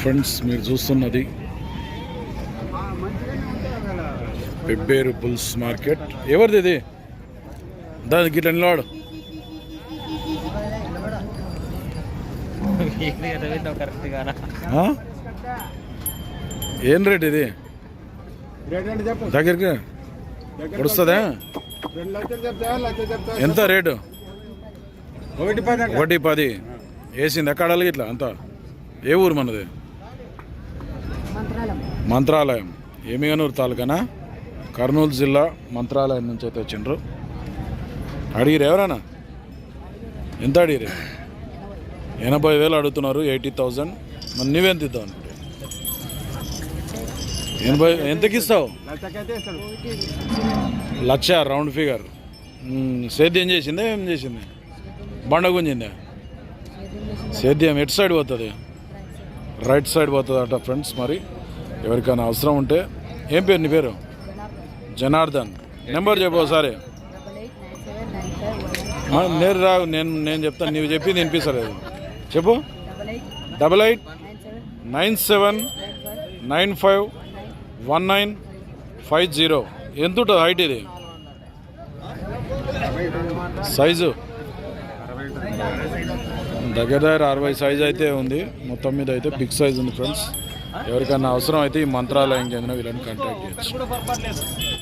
Friends మీరు చూస్తున్నది Pebbair bulls market ఎవరిది ఇది? దానికి ఇట్లా నిలవాడు ఏం రేట్ ఇది? దగ్గరికి? పొడుస్తుందా? ఎంత రేటు? ఒకటి పది. వేసింది. ఎక్కడ ఇట్లా? అంతా? ఏ ఊరు మనది? మంత్రాలయం. ఏమిగనూరు తాలూకానా? కర్నూలు జిల్లా మంత్రాలయం నుంచి అయితే వచ్చిండ్రు. అడిగిరు ఎవరైనా ఎంత అడిగిరు ఎనభై వేలు అడుగుతున్నారు ఎయిటీ థౌజండ్. మరి నువ్వెంత ఇద్దాం అనుకుంటే? ఎనభై ఎంతకి ఇస్తావు లక్ష రౌండ్ ఫిగర్. సేద్యం చేసిందా ఏం చేసింది? బండ గుంజిందా? సేద్యం ఎటు సైడ్ పోతుంది? రైట్ సైడ్ పోతుందట ఫ్రెండ్స్ మరి. ఎవరికైనా అవసరం ఉంటే. ఏం పేరు నీ పేరు? జనార్దన్. నెంబర్ చెప్పు ఒకసారి. నేను రావు నేను నేను చెప్తాను నీవు చెప్పింది వినిపిస్తలేదు. చెప్పు. Double eight nine seven nine five one nine five zero. ఎంత ఉంటుంది హైట్ ఇది? సైజు? దగ్గర దగ్గర అరవై సైజ్ అయితే ఉంది. మొత్తం మీద అయితే బిగ్ సైజ్ ఉంది ఫ్రెండ్స్ ఎవరికైనా అవసరం అయితే ఈ మంత్రాలయం చెందిన వీళ్ళని కాంటాక్ట్ చేయొచ్చు.